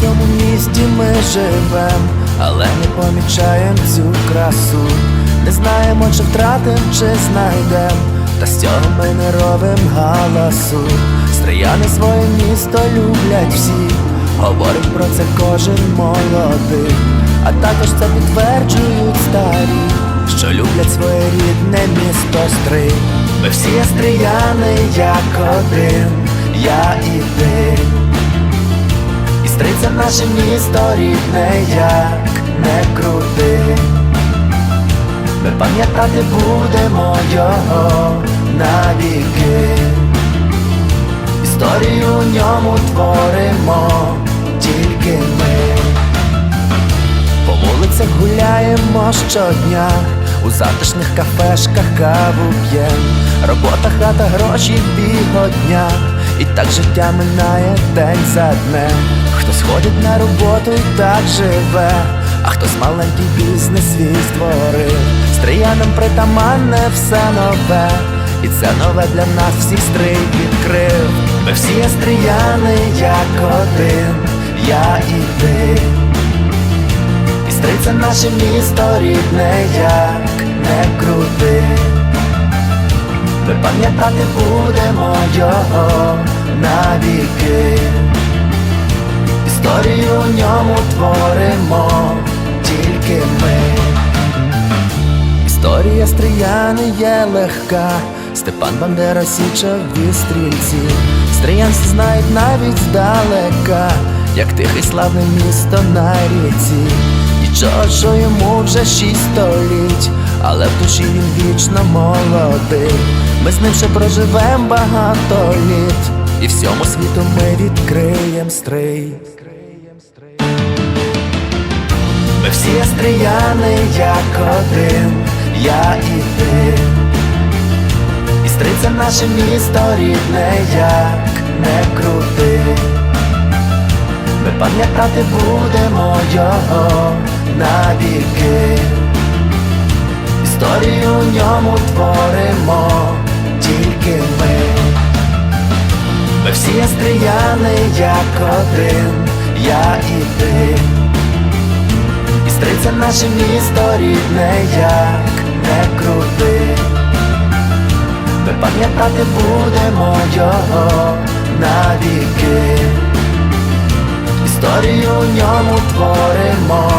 світі ми живем, але не помічаєм цю красу. Не знаємо, чи втратим, чи знайдем, та з цього ми не робим галасу. Стрияни своє місто люблять всі, говорить про це кожен молодий, а також це підтверджують старі, що люблять своє рідне місто стрий. Ми всі стрияни, як один, я і ти. І стриться наше місто рідне, як не крути. Ми пам'ятати будемо його навіки. Історію в ньому творимо тільки ми. По вулицях гуляємо щодня, у затишних кафешках каву п'єм. Робота, хата, гроші, бігодня. І так життя минає день за днем. Хтось ходить на роботу і так живе, а хтось маленький бізнес свій створив. Стріянам притаманне все нове, і це нове для нас всіх стрий відкрив. Ми всі є стріяни, як один, я і ти. І стриться наше місто рідне, як не крути. Ми пам'ятати будемо його навіки. Історію в ньому творимо тільки ми. Історія стріяни є легка. Степан Бандера січові стрільці. Стріянці знають навіть здалека, як тихе славне місто на ріці. Нічого, що йому вже шість століть, але в душі він вічно молодий. Ми з ним ще проживем багато літ, і всьому світу ми відкриєм стрий. Ми всі є стріяни, як один, я і ти. І стриться наше місто рідне, як не крути. Ми пам'ятати будемо його навіки. Історію ньому творимо тільки ми. Ми всі є стріяни, як один, я і ти. І стриться наше місто рідне, як не крути. Ми пам'ятати будемо його навіки. Історію ньому творимо